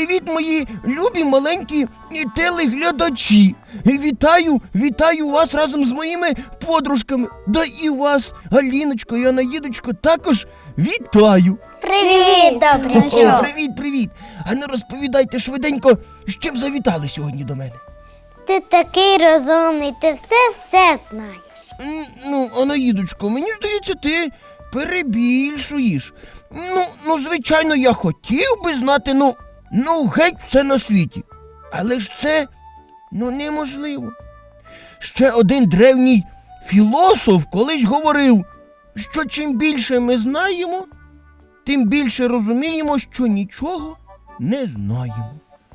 Привіт, мої любі маленькі телеглядачі! Вітаю, вітаю вас разом з моїми подружками. Да і вас, Аліночко і Анаїдочко, також вітаю. Привіт, добрячок. привіт, привіт! А не розповідайте швиденько, з чим завітали сьогодні до мене. Ти такий розумний, ти все все знаєш. Ну, Анаїдочко, мені здається, ти перебільшуєш. Ну, ну, звичайно, я хотів би знати, ну, ну, геть все на світі. Але ж це ну неможливо. Ще один древній філософ колись говорив, що чим більше ми знаємо, тим більше розуміємо, що нічого не знаємо.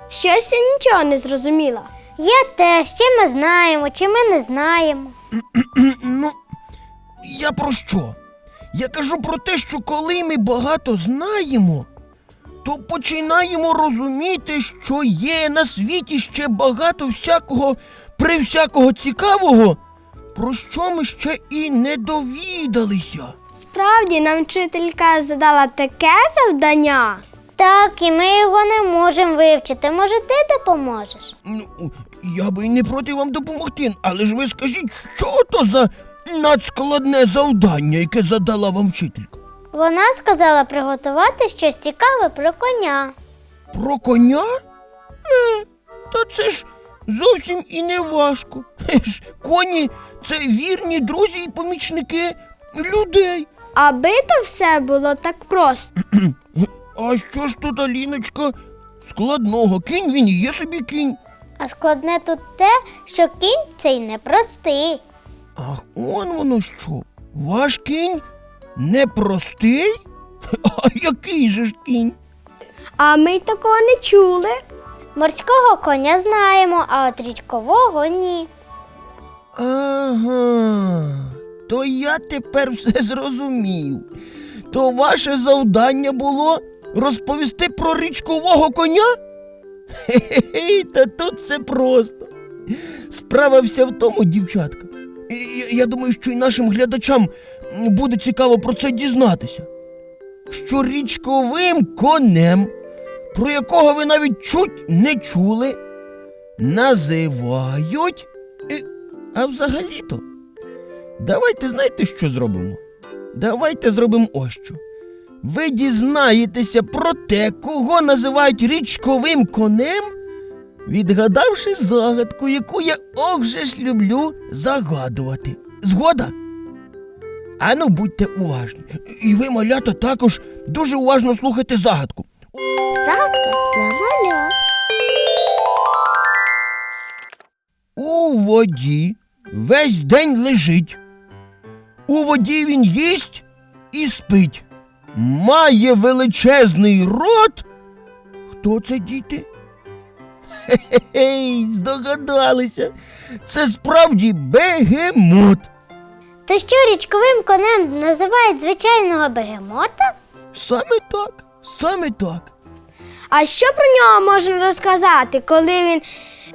Щось я нічого не зрозуміла. Я теж, чи ми знаємо, чи ми не знаємо. Ну, я про що? Я кажу про те, що коли ми багато знаємо, то починаємо розуміти, що є на світі ще багато всякого, при всякого цікавого, про що ми ще і не довідалися. Справді, нам вчителька задала таке завдання. Так, і ми його не можемо вивчити. Може, ти допоможеш? Ну, я би й не проти вам допомогти, але ж ви скажіть, що то за надскладне завдання, яке задала вам вчителька? Вона сказала приготувати щось цікаве про коня. Про коня? Е, та це ж зовсім і не важко. Е ж, коні це вірні друзі і помічники людей. Аби то все було так просто. А що ж тут, Аліночка, складного? Кінь він і є собі кінь. А складне тут те, що кінь цей непростий. Ах, он воно що? Ваш кінь непростий? А який же ж кінь? А ми й такого не чули. Морського коня знаємо, а от річкового ні. Ага, то я тепер все зрозумів. То ваше завдання було розповісти про річкового коня? Хе-хе, та тут все просто. Справа вся в тому, дівчатка. І Я, я думаю, що і нашим глядачам буде цікаво про це дізнатися. Що річковим конем, про якого ви навіть чуть не чули, називають. А взагалі-то, давайте знаєте, що зробимо? Давайте зробимо ось що. Ви дізнаєтеся про те, кого називають річковим конем, відгадавши загадку, яку я ох же ж люблю загадувати. Згода? Ану, будьте уважні. І ви, малята, також дуже уважно слухайте загадку. Загадка для малят. У воді весь день лежить. У воді він їсть і спить. Має величезний рот. Хто це діти? Хе-хе, здогадалися. Це справді бегемот. То що річковим конем називають звичайного бегемота? Саме так, саме так. А що про нього можна розказати, коли він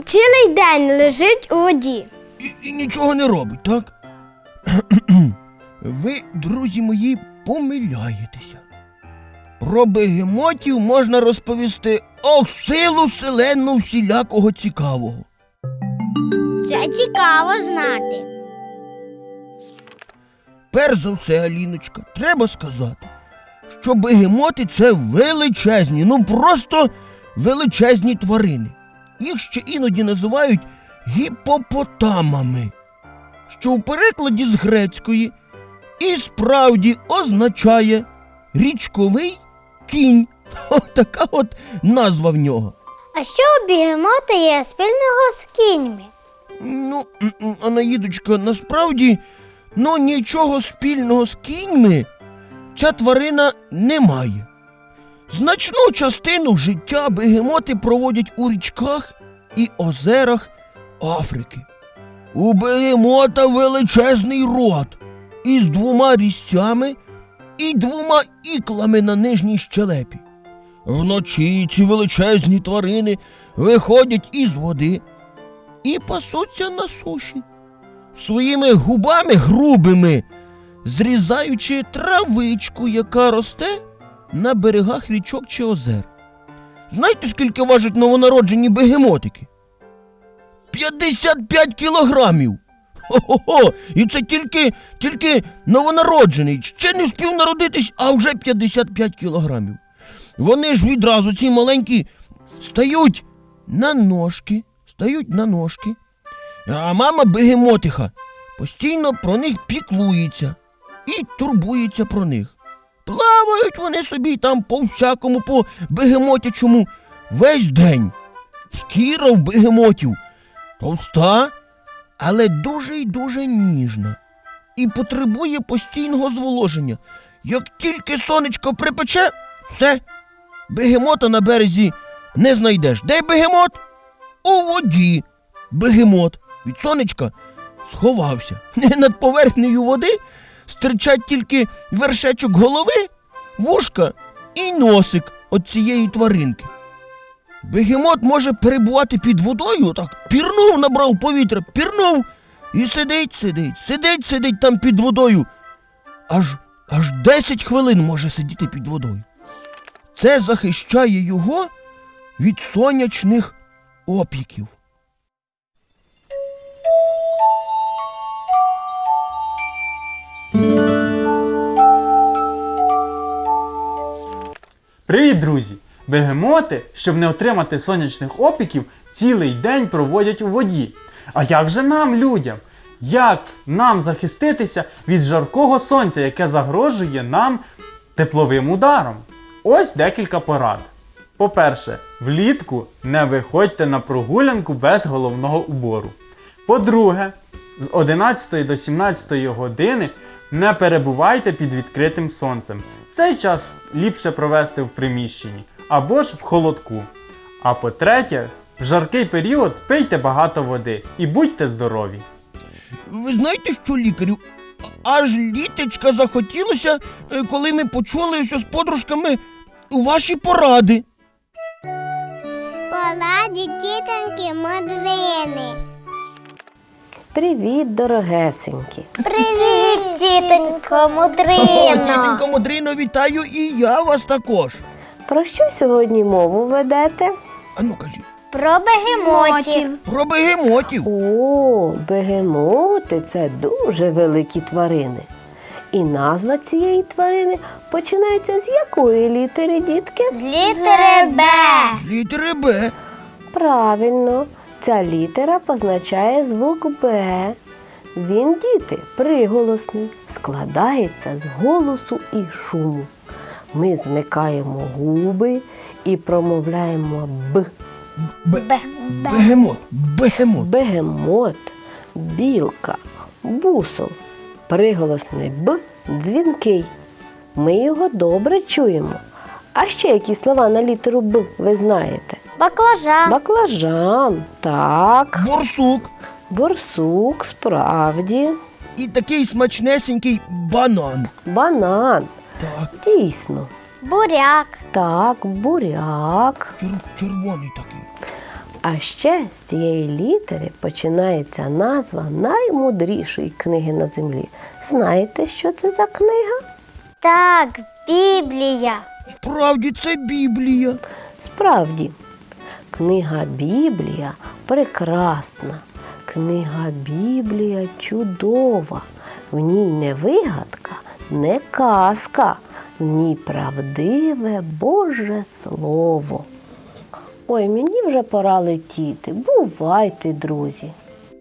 цілий день лежить у воді? І, і нічого не робить, так? Ви, друзі мої, помиляєтеся. Про бегемотів можна розповісти ох, силу селену всілякого цікавого. Це цікаво знати. Перш за все, Аліночка, треба сказати, що бегемоти це величезні, ну просто величезні тварини. Їх ще іноді називають гіпопотамами, що у перекладі з грецької і справді означає річковий кінь. О, така от назва в нього. А що у бігемота є спільного з кіньми? Ну, Анаїдочка, насправді, ну нічого спільного з кіньми ця тварина не має. Значну частину життя бегемоти проводять у річках і озерах Африки. У бегемота величезний рот із двома різцями і двома іклами на нижній щелепі. Вночі ці величезні тварини виходять із води і пасуться на суші, своїми губами грубими, зрізаючи травичку, яка росте на берегах річок чи озер. Знаєте, скільки важать новонароджені бегемотики? 55 кілограмів. Хо-хо-хо! І це тільки, тільки новонароджений. Ще не встиг народитись, а вже 55 кілограмів. Вони ж відразу, ці маленькі, стають на ножки, стають на ножки. А мама бегемотиха постійно про них піклується і турбується про них. Плавають вони собі там по всякому, по бегемотячому весь день. Шкіра в бегемотів товста, але дуже й дуже ніжна. І потребує постійного зволоження. Як тільки сонечко припече, все, бегемота на березі не знайдеш. Де бегемот? У воді. Бегемот від сонечка сховався. Над поверхнею води стирчать тільки вершечок голови, вушка і носик от цієї тваринки. Бегемот може перебувати під водою, так пірнув, набрав повітря, пірнув і сидить, сидить, сидить, сидить там під водою. Аж, аж 10 хвилин може сидіти під водою. Це захищає його від сонячних опіків. Привіт, друзі! Бегемоти, щоб не отримати сонячних опіків, цілий день проводять у воді. А як же нам, людям? Як нам захиститися від жаркого сонця, яке загрожує нам тепловим ударом? Ось декілька порад. По-перше, влітку не виходьте на прогулянку без головного убору. По-друге, з 11 до 17 години не перебувайте під відкритим сонцем. Цей час ліпше провести в приміщенні або ж в холодку. А по-третє, в жаркий період пийте багато води і будьте здорові. Ви знаєте, що лікарю? Аж літечка захотілося, е, коли ми почули все з подружками ваші поради. Поладі тітоньки модрини. Привіт, дорогесенькі. Привіт, тітонько О, мудрино. тітенько Мудрино, вітаю і я вас також. Про що сьогодні мову ведете? А ну кажіть, Про бегемотів. про бегемотів. О, бегемоти це дуже великі тварини. І назва цієї тварини починається з якої літери, дітки? З літери Б. З літери Б. Правильно, ця літера позначає звук Б. Він, діти, приголосний, складається з голосу і шуму. Ми змикаємо губи і промовляємо Б. Б. Бегемот. Бегемот. Бегемот, білка, бусол. Приголосний Б дзвінкий. Ми його добре чуємо. А ще які слова на літеру Б ви знаєте? Баклажан. Баклажан, так, Борсук. борсук, справді, І такий смачнесенький банан. банан, Так, дійсно, Буряк. так, буряк. чер- червоний такий. А ще з цієї літери починається назва наймудрішої книги на землі. Знаєте, що це за книга? Так, Біблія. Справді це Біблія. Справді, книга Біблія прекрасна. Книга Біблія чудова. В ній не вигадка, не казка, в ній правдиве Боже Слово. Ой, мені вже пора летіти. Бувайте, друзі.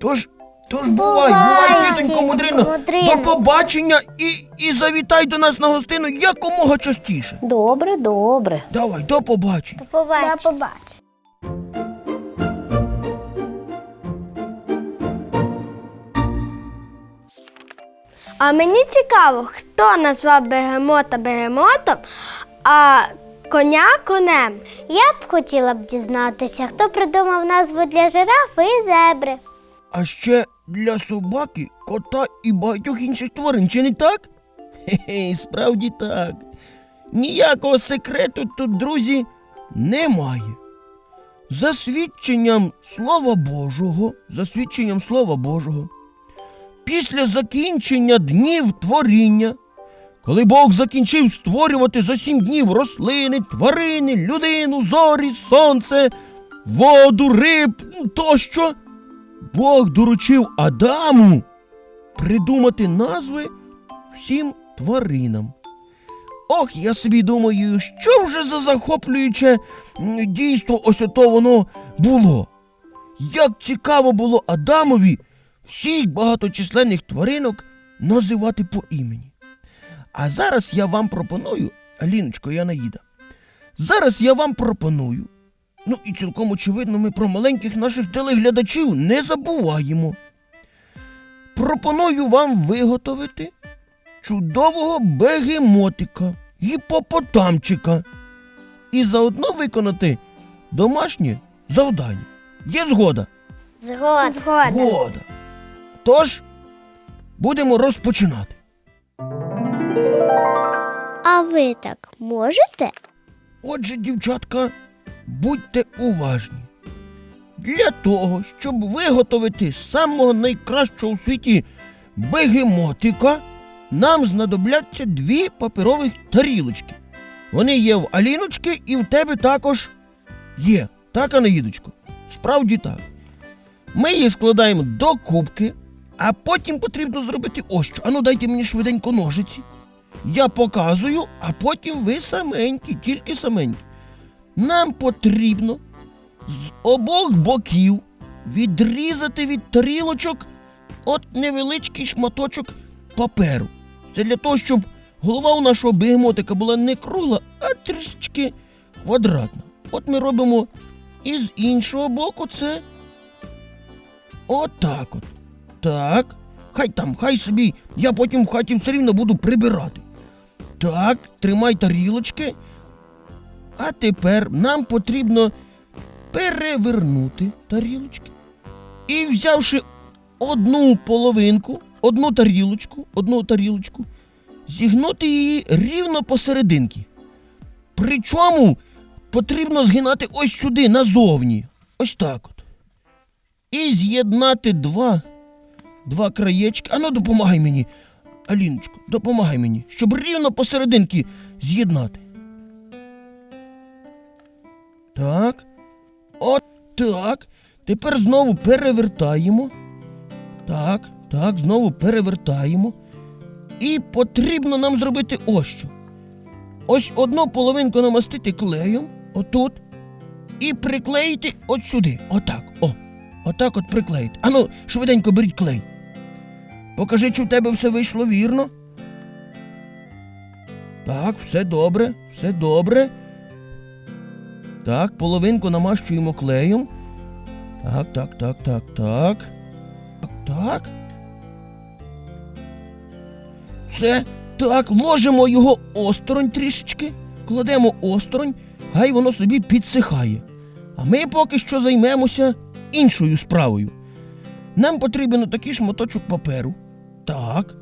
Тож, тож бувай, Бувай, бувай, тітонько. Мудрино. До побачення і, і завітай до нас на гостину якомога частіше. Добре, добре. Давай, до побачення. Побач. побач. А мені цікаво, хто назвав бегемота бегемотом, а коня конем. Я б хотіла б дізнатися, хто придумав назву для жирафи і зебри. А ще для собаки, кота і багатьох інших тварин, чи не так? Хе-хе, справді так. Ніякого секрету тут, друзі, немає. За свідченням Слова Божого, за свідченням Слова Божого, після закінчення днів творіння, коли Бог закінчив створювати за сім днів рослини, тварини, людину, зорі, сонце, воду, риб ну, тощо, Бог доручив Адаму придумати назви всім тваринам. Ох, я собі думаю, що вже за захоплююче дійство ось ото воно було. Як цікаво було Адамові всіх багаточисленних тваринок називати по імені. А зараз я вам пропоную, Аліночко Янаїда, зараз я вам пропоную. Ну і цілком очевидно, ми про маленьких наших телеглядачів не забуваємо. Пропоную вам виготовити чудового бегемотика, гіпопотамчика і заодно виконати домашнє завдання. Є згода? Згоден. Згода. Тож, будемо розпочинати. А ви так можете? Отже, дівчатка, будьте уважні. Для того, щоб виготовити самого найкращого у світі бегемотика, нам знадобляться дві паперових тарілочки. Вони є в Аліночки і в тебе також є. Так, Анаїдочко? Справді так. Ми їх складаємо до кубки, а потім потрібно зробити ось що. Ану, дайте мені швиденько ножиці. Я показую, а потім ви саменькі, тільки саменькі. Нам потрібно з обох боків відрізати від тарілочок от невеличкий шматочок паперу. Це для того, щоб голова у нашого бегемотика була не кругла, а трішечки квадратна. От ми робимо і з іншого боку це. Отак от. Так. Хай там, хай собі. Я потім в хаті все рівно буду прибирати. Так, тримай тарілочки. А тепер нам потрібно перевернути тарілочки. І взявши одну половинку, одну тарілочку, одну тарілочку, зігнути її рівно посерединки. Причому потрібно згинати ось сюди, назовні. Ось так от. І з'єднати два, два краєчки. Ану, допомагай мені. Аліночко, допомагай мені, щоб рівно посерединки з'єднати. Так. От так. Тепер знову перевертаємо. Так, так, знову перевертаємо. І потрібно нам зробити ось що. Ось одну половинку намастити клеєм, отут, і приклеїти от сюди. Отак. О. Отак от приклеїти. Ану, швиденько беріть клей. Покажи, чи в тебе все вийшло вірно. Так, все добре, все добре. Так, половинку намащуємо клеєм. Так, так, так, так, так. Так, так. Все. Так, ложимо його осторонь трішечки, кладемо осторонь, хай воно собі підсихає. А ми поки що займемося іншою справою. Нам потрібен такий шматочок паперу. Так.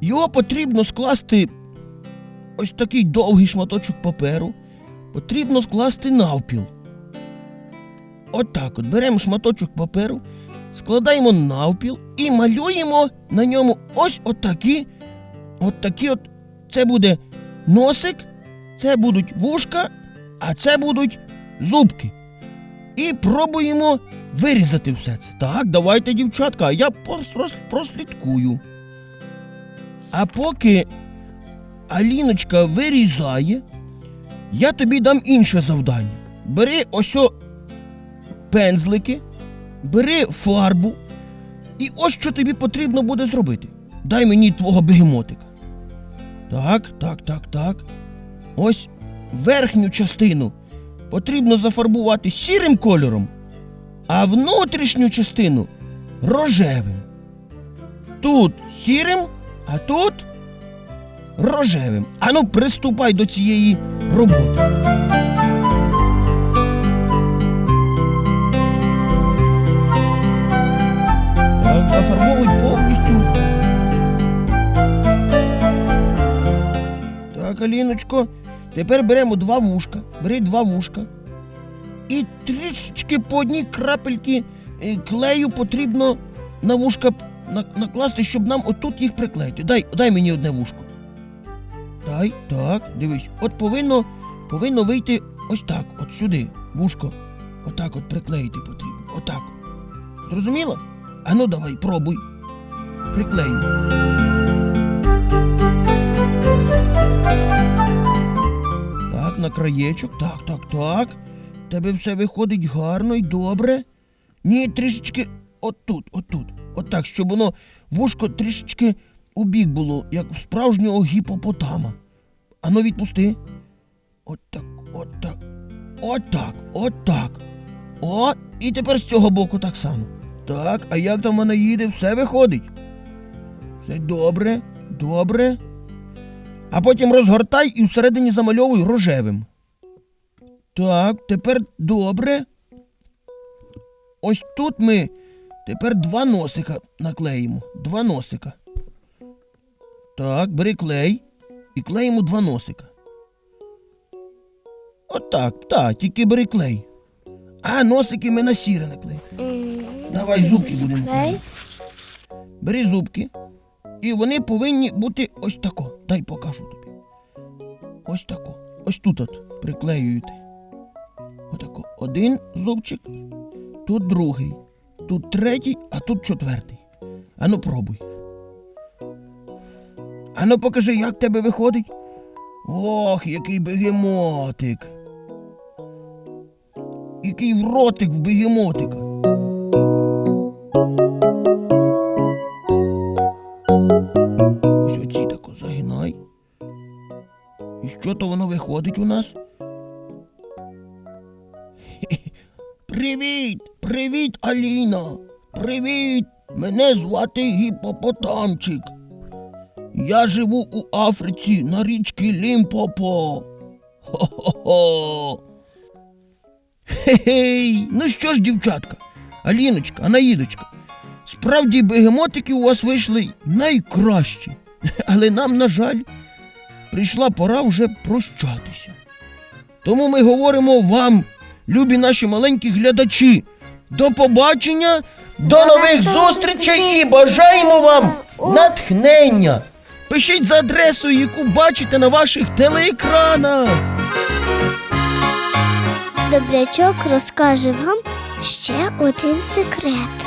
Його потрібно скласти ось такий довгий шматочок паперу. Потрібно скласти навпіл. Отак от беремо шматочок паперу, складаємо навпіл і малюємо на ньому ось отакі. От такі от. Це буде носик, це будуть вушка, а це будуть зубки. І пробуємо вирізати все це. Так, давайте, дівчатка, а я прослідкую. А поки Аліночка вирізає, я тобі дам інше завдання. Бери ось пензлики, бери фарбу, і ось що тобі потрібно буде зробити. Дай мені твого бегемотика. Так, так, так, так. Ось верхню частину потрібно зафарбувати сірим кольором, а внутрішню частину рожевим. Тут сірим, а тут рожевим. Ану, приступай до цієї роботи. Так, зафарбовуй повністю. Так, Аліночко, тепер беремо два вушка. Бери два вушка. І трішечки по одній крапельки е, клею потрібно на вушка накласти, щоб нам отут їх приклеїти. Дай, дай мені одне вушко. Дай, так, дивись. От повинно, повинно вийти ось так, от сюди, вушко. Отак от приклеїти потрібно. Отак. Зрозуміло? А ну давай, пробуй. Приклею. На краєчок. Так, так, так. Тебе все виходить гарно і добре. Ні, трішечки отут, отут. Отак, щоб воно вушко трішечки у бік було, як в справжнього гіпопотама. Ану відпусти. Отак, отак. Отак, отак. О, і тепер з цього боку так само. Так, а як там вона їде, все виходить. Все добре, добре. А потім розгортай і всередині замальовуй рожевим. Так, тепер добре. Ось тут ми тепер два носика наклеїмо. Два носика. Так, бери клей і клеїмо два носика. Отак, так, тільки бери клей. А носики ми на сіре наклеїмо. Давай зубки будемо. Бери зубки. І вони повинні бути ось тако. Дай покажу тобі. Ось тако. Ось тут от приклеюєте. Отако. Один зубчик, тут другий, тут третій, а тут четвертий. Ану пробуй. Ану покажи, як тебе виходить. Ох, який бегемотик. Який ротик в бегемотика. Загинай. І що то воно виходить у нас? Привіт! Привіт, Аліна! Привіт! Мене звати Гіпопотамчик. Я живу у Африці на річці Лімпопо. Хо-хо-хо. Хе-хей! Ну що ж, дівчатка, Аліночка, Анаїдочка, справді бегемотики у вас вийшли найкращі. Але нам, на жаль, прийшла пора вже прощатися. Тому ми говоримо вам, любі наші маленькі глядачі, до побачення, до нових зустрічей і бажаємо вам натхнення. Пишіть за адресою, яку бачите на ваших телеекранах. Добрячок розкаже вам ще один секрет.